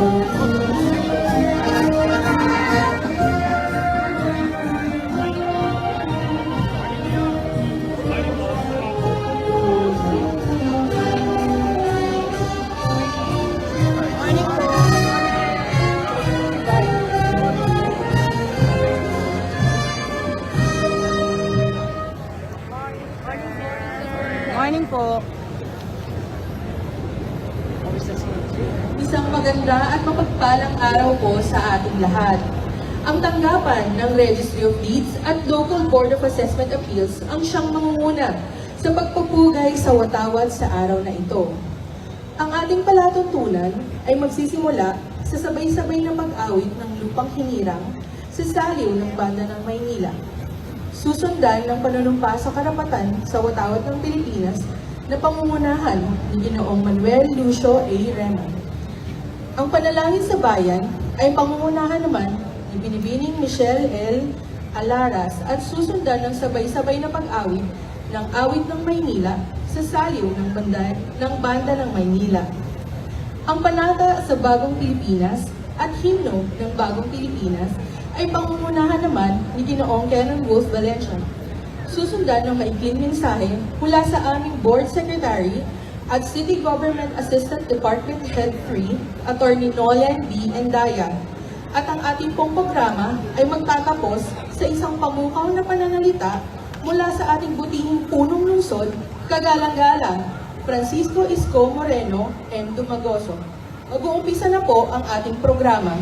Morning Board of Assessment Appeals ang siyang mangunguna sa pagpupugay sa watawat sa araw na ito. Ang ating palatuntunan ay magsisimula sa sabay-sabay na pag-awit ng lupang hinirang sa saliw ng banda ng Maynila. Susundan ng panunumpa sa karapatan sa watawat ng Pilipinas na pangungunahan ni Ginoong Manuel Lucio A. Rema. Ang panalangin sa bayan ay pangungunahan naman ni Binibining Michelle L. Alaras at susundan ng sabay-sabay na pag-awit ng awit ng Maynila sa saliw ng banda, ng banda ng Maynila. Ang panata sa Bagong Pilipinas at himno ng Bagong Pilipinas ay pangungunahan naman ni Ginoong Canon Wolf Valencia. Susundan ng maikling mensahe mula sa aming Board Secretary at City Government Assistant Department Head 3, Attorney Nolan B. Endaya. At ang ating pong programa ay magtatapos sa isang pamukaw na pananalita mula sa ating butihing punong lungsod, Kagalang-galang, Francisco Isco Moreno M. Dumagoso. Mag-uumpisa na po ang ating programa.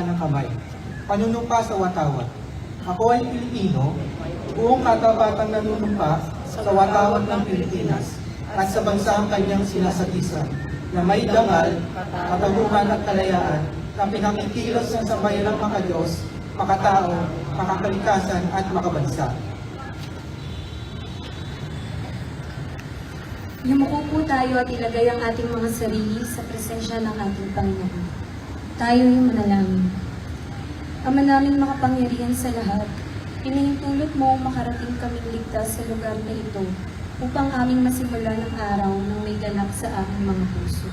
Ating kanang kamay. Panunumpa sa watawat. Ako ay Pilipino, buong katabatang nanunumpa sa watawat ng Pilipinas at sa bansang kanyang sinasakisan na may dangal, kataguhan at kalayaan na pinakikilos ng sambayanang makadiyos, makatao, makakalikasan at makabansa. Yumuko po tayo at ilagay ang ating mga sarili sa presensya ng ating Panginoon. Tayo manalangin. Ama namin makapangyarihan sa lahat, inihintulot mo makarating kaming ligtas sa lugar na ito upang aming masimula ng araw ng may ganap sa aming mga puso.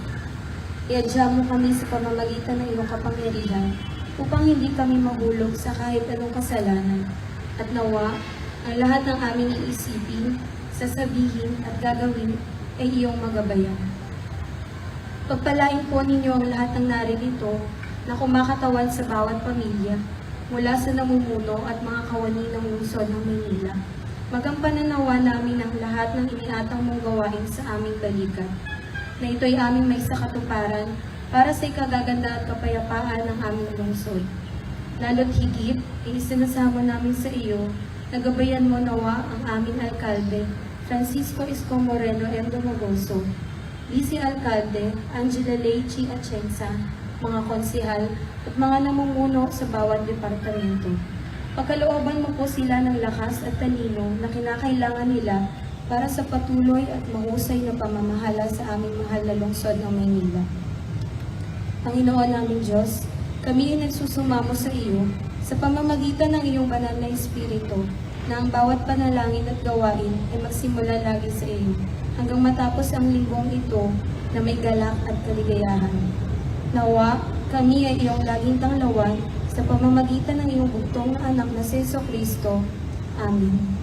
Iadya mo kami sa pamamagitan ng iyong kapangyarihan upang hindi kami mahulog sa kahit anong kasalanan at nawa ang lahat ng aming iisipin, sasabihin at gagawin ay iyong magabayan. Pagpalain po ninyo ang lahat ng naririto na kumakatawan sa bawat pamilya mula sa namumuno at mga kawani ng lungsod ng Maynila. Magampanan nawa namin ang lahat ng iniatang mong gawain sa aming balikat, na ito'y aming may sakatuparan para sa ikagaganda at kapayapaan ng aming lungsod. Lalo't higit, isinasama namin sa iyo, nagabayan mo nawa ang aming alkalde, Francisco Isco Moreno M. Dumagoso, Vice Alkalde, Angela Leichi Atienza, mga konsihal at mga namumuno sa bawat departamento. Pagkalooban mo po sila ng lakas at talino na kinakailangan nila para sa patuloy at mahusay na pamamahala sa aming mahal na lungsod ng Maynila. Panginoon naming Diyos, kami ay nagsusumamo sa iyo sa pamamagitan ng iyong banal na Espiritu na ang bawat panalangin at gawain ay magsimula lagi sa iyo hanggang matapos ang linggong ito na may galak at kaligayahan. Nawa, kami ay iyong laging tanglawan sa pamamagitan ng iyong bugtong na anak na si Kristo. Amen.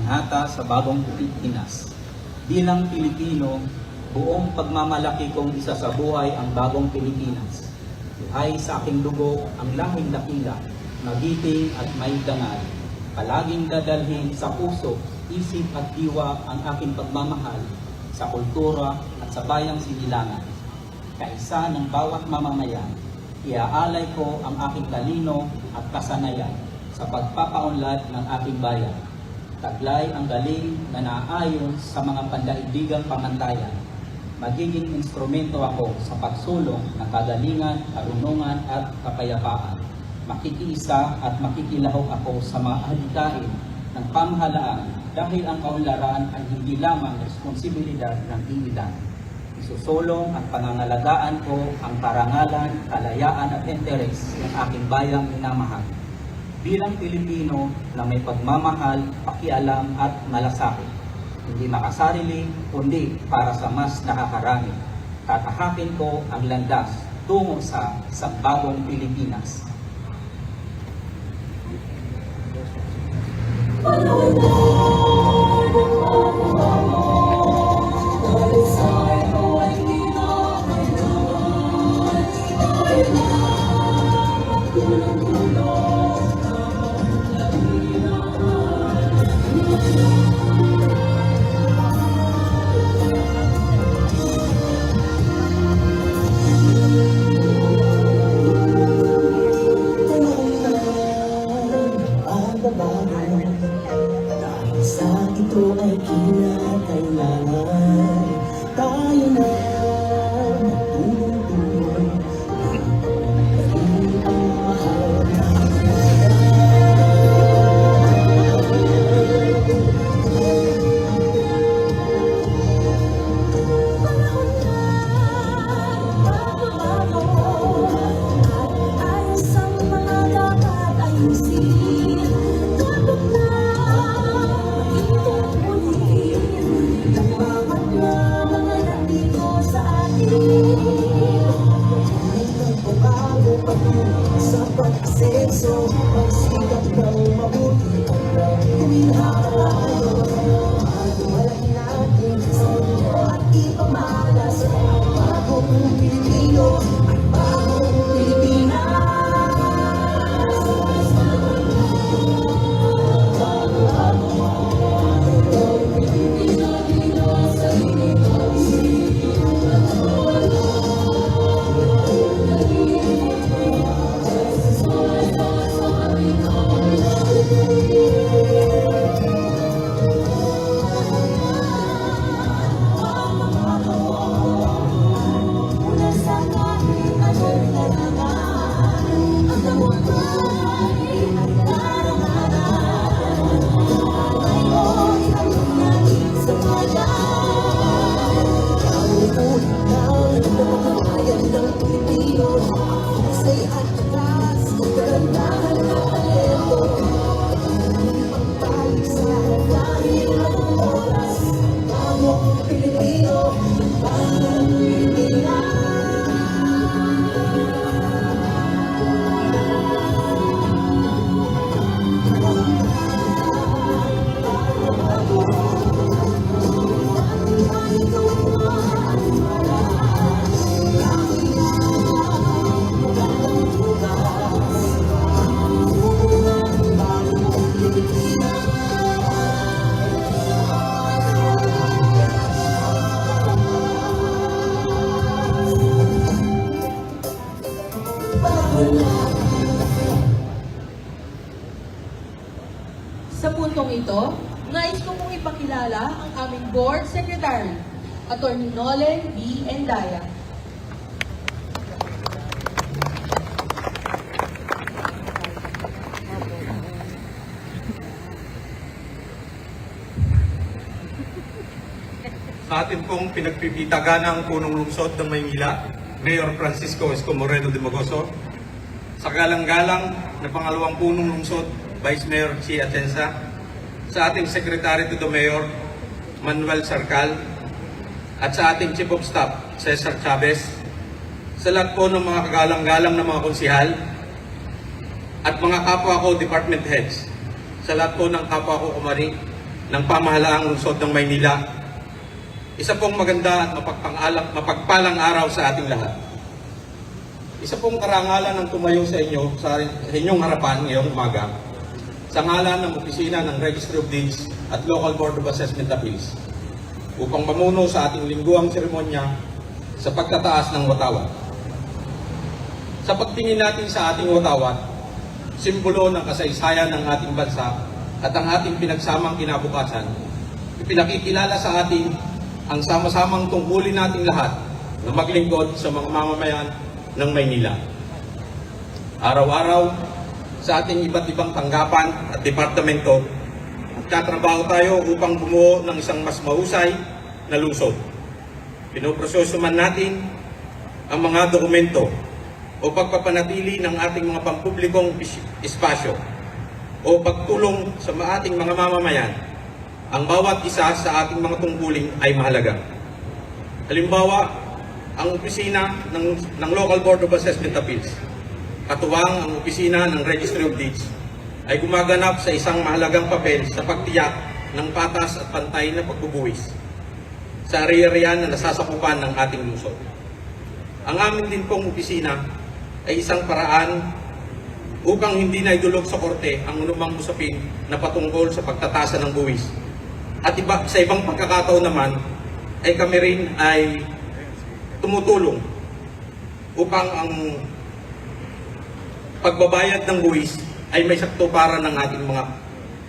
Kabanata sa bagong Pilipinas. Bilang Pilipino, buong pagmamalaki kong isa sa buhay ang bagong Pilipinas. Buhay sa aking dugo ang lahing dakila, magiting at may dangal. Palaging dadalhin sa puso, isip at diwa ang aking pagmamahal sa kultura at sa bayang sinilangan. Kaisa ng bawat mamamayan, iaalay ko ang aking talino at kasanayan sa pagpapaunlad ng aking bayan. Taglay ang galing na naaayon sa mga pandaigdigang pamantayan. Magiging instrumento ako sa pagsulong ng kagalingan, karunungan at kapayapaan. Makikiisa at makikilahok ako sa mga adikain ng pamahalaan dahil ang kaunlaran ay hindi lamang responsibilidad ng iilan. Isusulong at pangangalagaan ko ang parangalan, kalayaan at interes ng aking bayang minamahal. Bilang Pilipino na may pagmamahal, pakialam at malasakit. Hindi makasarili, kundi para sa mas nakakarami. Tatahakin ko ang landas tungo sa isang bagong Pilipinas. Dahil sa pagkasenso Pagsikat ng mabuti ang kuminahalayo Magwalang nais ko pong ipakilala ang aming Board Secretary, Attorney Nolen B. Endaya. Sa atin pong pinagpipitaganang punong lungsod ng Maynila, Mayor Francisco Esco Moreno de Mogoso, sa galang-galang na pangalawang punong lungsod, Vice Mayor Chi Atienza, sa ating Secretary to the Mayor, Manuel Sarcal, at sa ating Chief of Staff, Cesar Chavez, sa lahat po ng mga kagalang-galang na mga konsihal, at mga kapwa ko department heads, sa lahat po ng kapwa ko kumari, ng pamahalaang lungsod ng Maynila. Isa pong maganda at mapagpang- mapagpalang araw sa ating lahat. Isa pong karangalan ng tumayo sa inyo sa inyong harapan ngayong umaga sa ngalan ng opisina ng Registry of Deeds at Local Board of Assessment Appeals upang mamuno sa ating lingguang seremonya sa pagtataas ng watawat. Sa pagtingin natin sa ating watawat, simbolo ng kasaysayan ng ating bansa at ang ating pinagsamang kinabukasan, ipinakikilala sa atin ang sama-samang tungkulin nating lahat na maglingkod sa mga mamamayan ng Maynila. Araw-araw, sa ating iba't ibang tanggapan at departamento, Nagtatrabaho tayo upang bumuo ng isang mas mahusay na lungsod. Pinoproseso man natin ang mga dokumento o pagpapanatili ng ating mga pampublikong espasyo o pagtulong sa ating mga mamamayan, ang bawat isa sa ating mga tungkulin ay mahalaga. Halimbawa, ang opisina ng, ng Local Board of Assessment Appeals, katuwang ang opisina ng Registry of Deeds, ay gumaganap sa isang mahalagang papel sa pagtiyak ng patas at pantay na pagbubuwis sa area-arean na nasasakupan ng ating lungsod. Ang amin din pong opisina ay isang paraan upang hindi na idulog sa korte ang anumang usapin na patungkol sa pagtatasa ng buwis. At iba, sa ibang pagkakataon naman, ay kami rin ay tumutulong upang ang pagbabayad ng buwis ay may sakto para ng ating mga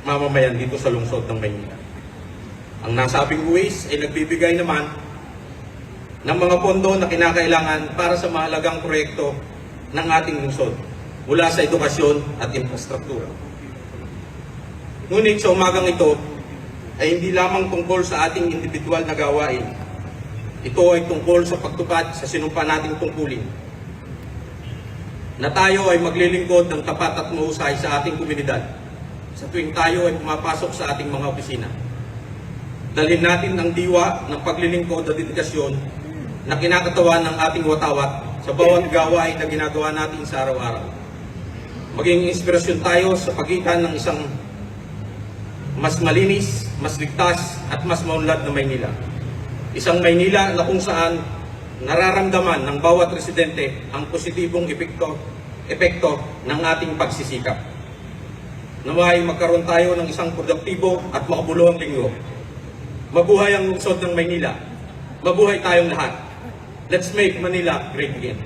mamamayan dito sa lungsod ng Maynila. Ang nasabing buwis ay nagbibigay naman ng mga pondo na kinakailangan para sa mahalagang proyekto ng ating lungsod mula sa edukasyon at infrastruktura. Ngunit sa umagang ito ay hindi lamang tungkol sa ating individual na gawain. Ito ay tungkol sa pagtupad sa sinumpa nating tungkulin na tayo ay maglilingkod ng tapat at mahusay sa ating komunidad sa tuwing tayo ay pumapasok sa ating mga opisina. Dalhin natin ang diwa ng paglilingkod at dedikasyon na kinakatawan ng ating watawat sa bawat gawain na ginagawa natin sa araw-araw. Maging inspirasyon tayo sa pagitan ng isang mas malinis, mas ligtas at mas maunlad na Maynila. Isang Maynila na kung saan nararamdaman ng bawat residente ang positibong epekto, epekto ng ating pagsisikap. Naway magkaroon tayo ng isang produktibo at makabuluhang linggo. Mabuhay ang lungsod ng Maynila. Mabuhay tayong lahat. Let's make Manila great again.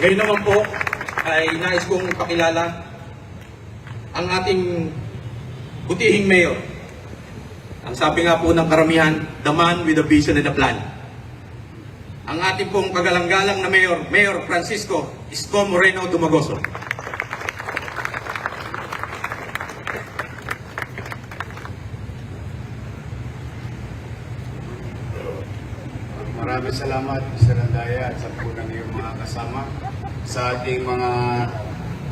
Ngayon naman po ay nais kong ipakilala ang ating butihing mayor. Ang sabi nga po ng karamihan, the man with a vision and a plan ang ating pong kagalang-galang na Mayor, Mayor Francisco Isko Moreno Dumagoso. Maraming salamat, Mr. Andaya, at sa po ng iyong mga kasama sa ating mga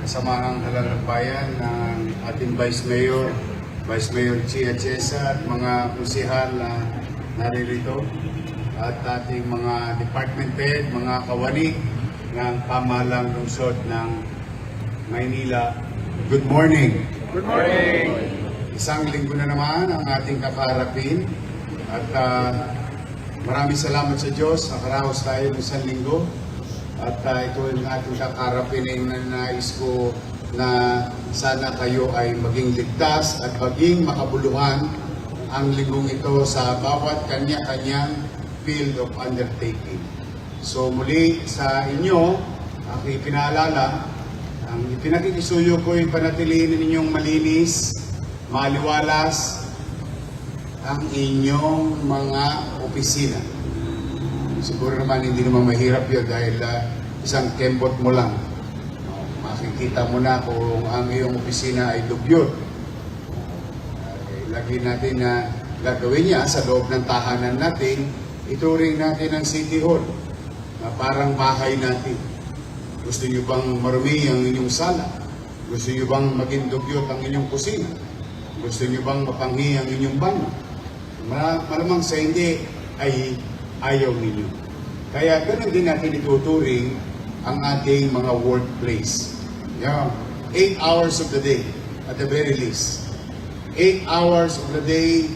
kasamahang halalagbayan ng ating Vice Mayor, Vice Mayor Chia Chesa at mga kusihal na naririto at ating mga department head, mga kawani ng pamahalang lungsod ng Maynila. Good morning! Good morning! Isang linggo na naman ang ating kakaharapin at ah, Maraming salamat sa Diyos. Nakaraos tayo ng isang linggo. At uh, ito yung ating kakarapin na nais ko na sana kayo ay maging ligtas at maging makabuluhan ang linggong ito sa bawat kanya-kanyang field of undertaking. So muli sa inyo, ako ipinaalala, ang ipinakikisuyo ko ay panatilihin ninyong malinis, maliwalas, ang inyong mga opisina. Siguro naman hindi naman mahirap yun dahil ah, isang kembot mo lang. No, makikita mo na kung ang iyong opisina ay dugyot. Uh, lagi natin na gagawin niya sa loob ng tahanan natin, ituring natin ang City Hall na parang bahay natin. Gusto niyo bang marumi ang inyong sala? Gusto niyo bang maging dugyot ang inyong kusina? Gusto niyo bang mapanghi ang inyong banyo? Ma- malamang sa hindi ay ayaw ninyo. Kaya ganun din natin ituturing ang ating mga workplace. Yeah. Eight hours of the day, at the very least. 8 hours of the day,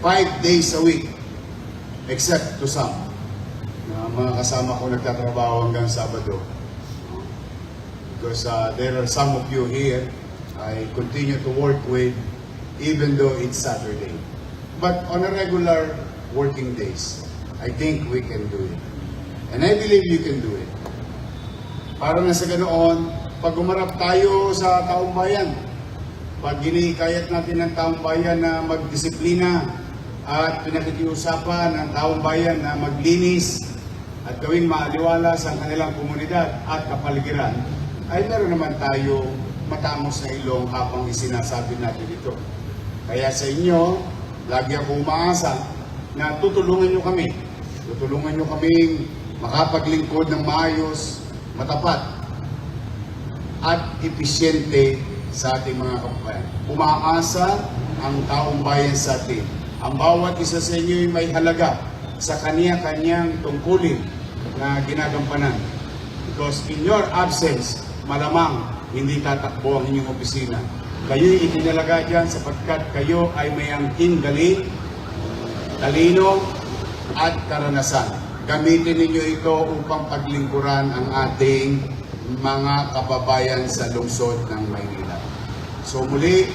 5 days a week, except to some. Na mga kasama ko nagtatrabaho hanggang Sabado. Because uh, there are some of you here I continue to work with even though it's Saturday. But on a regular working days, I think we can do it. And I believe you can do it. Para na sa ganoon, pag umarap tayo sa taong bayan, pag ginikayat natin ng taong bayan na magdisiplina at pinakikiusapan ng taong bayan na maglinis at gawing maaliwala sa kanilang komunidad at kapaligiran, ay meron naman tayo matamos na ilong habang isinasabi natin ito. Kaya sa inyo, lagi ako umaasa na tutulungan nyo kami. Tutulungan nyo kaming makapaglingkod ng maayos, matapat, at episyente sa ating mga kababayan. Umaasa ang taong bayan sa atin. Ang bawat isa sa inyo ay may halaga sa kaniya-kanyang tungkulin na ginagampanan. Because in your absence, malamang hindi tatakbo ang inyong opisina. Kayo'y itinalaga dyan sapagkat kayo ay may angking galing, talino, at karanasan. Gamitin ninyo ito upang paglingkuran ang ating mga kababayan sa lungsod ng Maynila. So muli,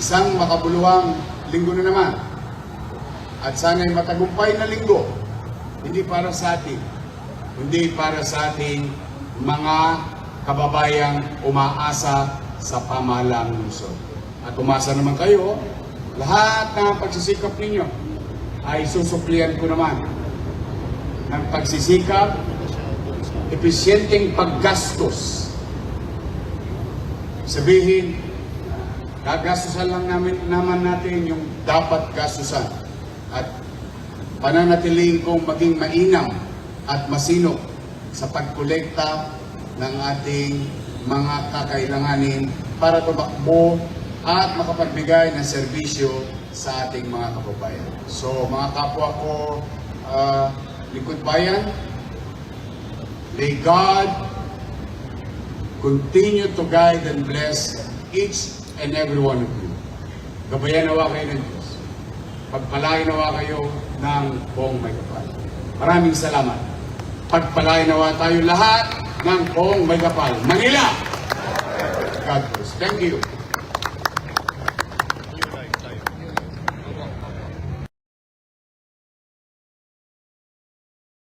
isang makabuluhang linggo na naman. At sana'y matagumpay na linggo. Hindi para sa atin, hindi para sa ating mga kababayang umaasa sa pamahalang lungsod. At umasa naman kayo, lahat ng pagsisikap ninyo ay susuklian ko naman ng pagsisikap, episyenteng paggastos. Sabihin, gagastusan lang namin, naman natin yung dapat gastusan at pananatiling kong maging mainam at masinop sa pagkolekta ng ating mga kakailanganin para tumakbo at makapagbigay ng serbisyo sa ating mga kababayan. So mga kapwa ko, uh, Likod Bayan, may God continue to guide and bless each and every one of you. Gabayan nawa kayo ng Diyos. Pagpalain nawa kayo ng buong may kapal. Maraming salamat. Pagpalain nawa tayo lahat ng buong may kapal. Manila! God bless. Thank you.